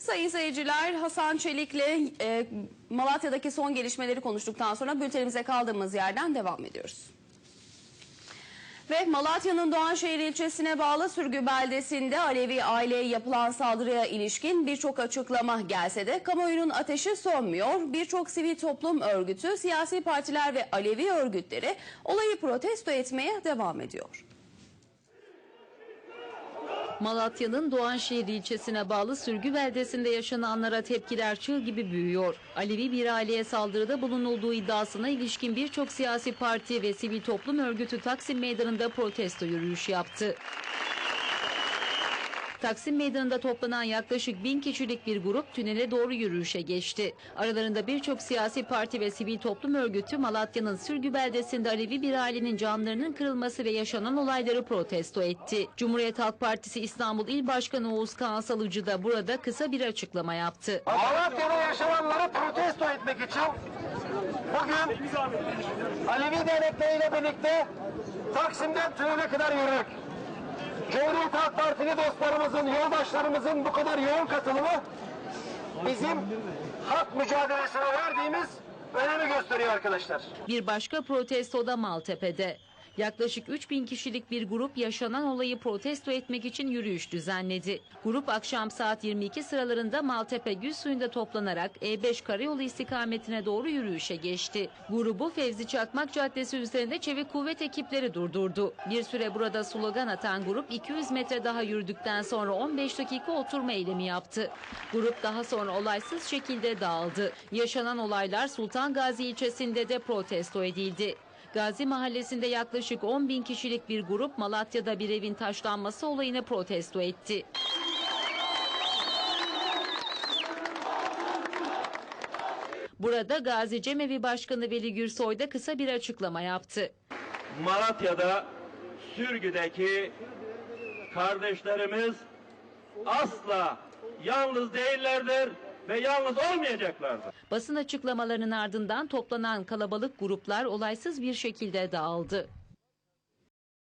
Sayın seyirciler Hasan Çelik'le e, Malatya'daki son gelişmeleri konuştuktan sonra bültenimize kaldığımız yerden devam ediyoruz. Ve Malatya'nın Doğanşehir ilçesine bağlı Sürgü beldesinde Alevi aileye yapılan saldırıya ilişkin birçok açıklama gelse de kamuoyunun ateşi sönmüyor. Birçok sivil toplum örgütü, siyasi partiler ve Alevi örgütleri olayı protesto etmeye devam ediyor. Malatya'nın Doğanşehir ilçesine bağlı Sürgü beldesinde yaşananlara tepkiler çığ gibi büyüyor. Alevi bir aileye saldırıda bulunulduğu iddiasına ilişkin birçok siyasi parti ve sivil toplum örgütü Taksim Meydanı'nda protesto yürüyüşü yaptı. Taksim Meydanı'nda toplanan yaklaşık bin kişilik bir grup tünele doğru yürüyüşe geçti. Aralarında birçok siyasi parti ve sivil toplum örgütü Malatya'nın Sürgü beldesinde Alevi bir ailenin canlarının kırılması ve yaşanan olayları protesto etti. Cumhuriyet Halk Partisi İstanbul İl Başkanı Oğuz Kağan Salıcı da burada kısa bir açıklama yaptı. Malatya'da yaşananları protesto etmek için bugün Alevi dernekleriyle birlikte Taksim'den Tünel'e kadar yürüdük. Cumhuriyet Halk Partili dostlarımızın, yoldaşlarımızın bu kadar yoğun katılımı bizim hak mücadelesine verdiğimiz önemi gösteriyor arkadaşlar. Bir başka protesto da Maltepe'de. Yaklaşık 3000 kişilik bir grup yaşanan olayı protesto etmek için yürüyüş düzenledi. Grup akşam saat 22 sıralarında Maltepe Gül Suyu'nda toplanarak E5 Karayolu istikametine doğru yürüyüşe geçti. Grubu Fevzi Çakmak Caddesi üzerinde çevik kuvvet ekipleri durdurdu. Bir süre burada slogan atan grup 200 metre daha yürüdükten sonra 15 dakika oturma eylemi yaptı. Grup daha sonra olaysız şekilde dağıldı. Yaşanan olaylar Sultan Gazi ilçesinde de protesto edildi. Gazi Mahallesi'nde yaklaşık 10 bin kişilik bir grup Malatya'da bir evin taşlanması olayını protesto etti. Burada Gazi Cemevi Başkanı Veli Gürsoy da kısa bir açıklama yaptı. Malatya'da sürgüdeki kardeşlerimiz asla yalnız değillerdir ve yalnız olmayacaklardır. Basın açıklamalarının ardından toplanan kalabalık gruplar olaysız bir şekilde dağıldı.